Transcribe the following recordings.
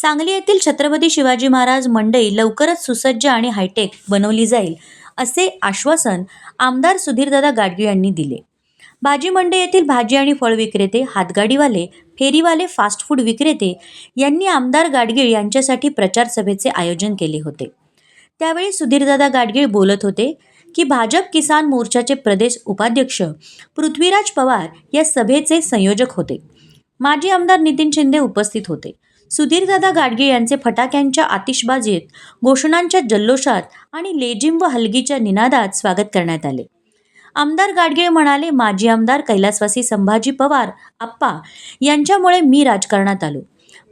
सांगली येथील छत्रपती शिवाजी महाराज मंडई लवकरच सुसज्ज आणि हायटेक बनवली जाईल असे आश्वासन आमदार सुधीरदादा गाडगीळ यांनी दिले. भाजी मंडई येथील भाजी आणि फळ विक्रेते हातगाडीवाले फेरीवाले फास्ट फूड विक्रेते यांनी आमदार गाडगीळ यांच्यासाठी प्रचार सभेचे आयोजन केले होते. त्यावेळी सुधीरदादा गाडगीळ बोलत होते की भाजप किसान मोर्चाचे प्रदेश उपाध्यक्ष पृथ्वीराज पवार या सभेचे संयोजक होते. माजी आमदार नितीन शिंदे उपस्थित होते. सुधीरदादा गाडगे यांचे फटाक्यांच्या आतिषबाजीत घोषणांच्या जल्लोषात आणि लेझिम व हलगीच्या निनादात स्वागत करण्यात आले. आमदार गाडगे म्हणाले माजी आमदार कैलासवासी संभाजी पवार आप्पा यांच्यामुळे मी राजकारणात आलो.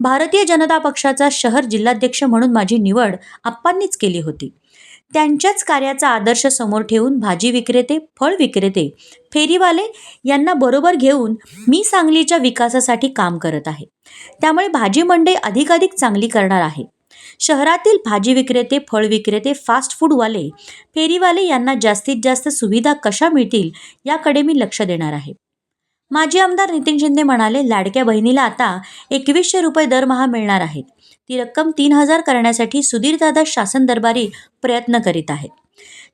भारतीय जनता पक्षाचा शहर जिल्हाध्यक्ष म्हणून माझी निवड आप्पांनीच केली होती. त्यांच्याच कार्याचा आदर्श समोर ठेवून भाजी विक्रेते फळ विक्रेते फेरीवाले यांना बरोबर घेऊन मी सांगलीच्या विकासासाठी काम करत आहे. त्यामुळे भाजी मंडई अधिकाधिक चांगली करणार आहे. शहरातील भाजी विक्रेते फळ विक्रेते फास्ट फूडवाले फेरीवाले यांना जास्तीत जास्त सुविधा कशा मिळतील याकडे मी लक्ष देणार आहे. माजी आमदार नितीन शिंदे म्हणाले लाडक्या बहिणीला आता एकवीसशे रुपये दरमहा मिळणार आहेत. ती रक्कम तीन हजार करण्यासाठी सुधीरदादा शासन दरबारी प्रयत्न करीत आहेत.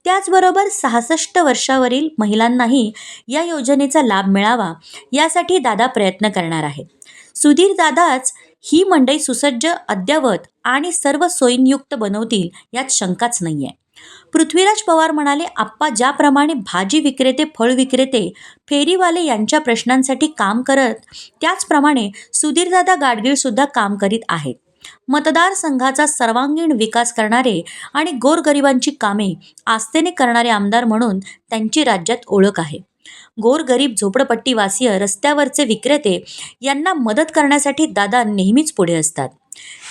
त्याचबरोबर सहासष्ट वर्षावरील महिलांनाही या योजनेचा लाभ मिळावा यासाठी दादा प्रयत्न करणार आहेत. सुधीर दादाच ही मंडई सुसज्ज अद्ययावत आणि सर्व सोयींयुक्त बनवतील यात शंकाच नाही आहे पृथ्वीराज पवार म्हणाले आप्पा ज्याप्रमाणे भाजी विक्रेते फळ विक्रेते फेरीवाले यांच्या प्रश्नांसाठी काम करत त्याचप्रमाणे सुधीरदादा गाडगीळसुद्धा काम करीत आहेत. मतदारसंघाचा सर्वांगीण विकास करणारे आणि गोरगरिबांची कामे आस्थेने करणारे आमदार म्हणून त्यांची राज्यात ओळख आहे. गोरगरीब झोपडपट्टीवासीय रस्त्यावरचे विक्रेते यांना मदत करण्यासाठी दादा नेहमीच पुढे असतात.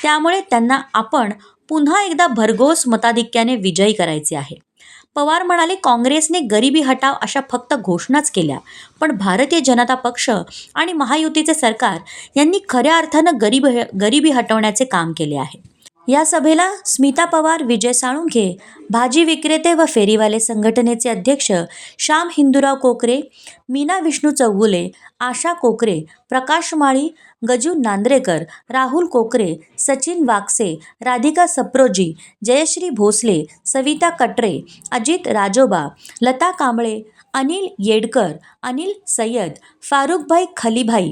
त्यामुळे त्यांना आपण पुन्हा एकदा भरघोस मताधिक्याने विजयी करायचे आहे. पवार म्हणाले काँग्रेसने गरिबी हटाव अशा फक्त घोषणाच केल्या. पण भारतीय जनता पक्ष आणि महायुतीचे सरकार यांनी खऱ्या अर्थानं गरीब गरिबी हटवण्याचे काम केले आहे. या सभेला स्मिता पवार विजय साळुंखे भाजी विक्रेते व फेरीवाले संघटनेचे अध्यक्ष श्याम हिंदुराव कोकरे मीना विष्णू चौगुले आशा कोकरे प्रकाश माळी गजू नांद्रेकर राहुल कोकरे सचिन वाकसे राधिका सप्रोजी जयश्री भोसले सविता कटरे अजित राजोबा लता कांबळे अनिल येडकर अनिल सय्यद फारुखभाई खलीभाई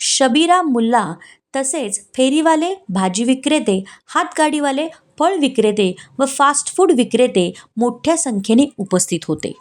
शबीरा मुल्ला तसेच फेरीवाले भाजी विक्रेते हातगाडीवाले फळ विक्रेते व फास्ट फूड विक्रेते मोठ्या संख्येने उपस्थित होते.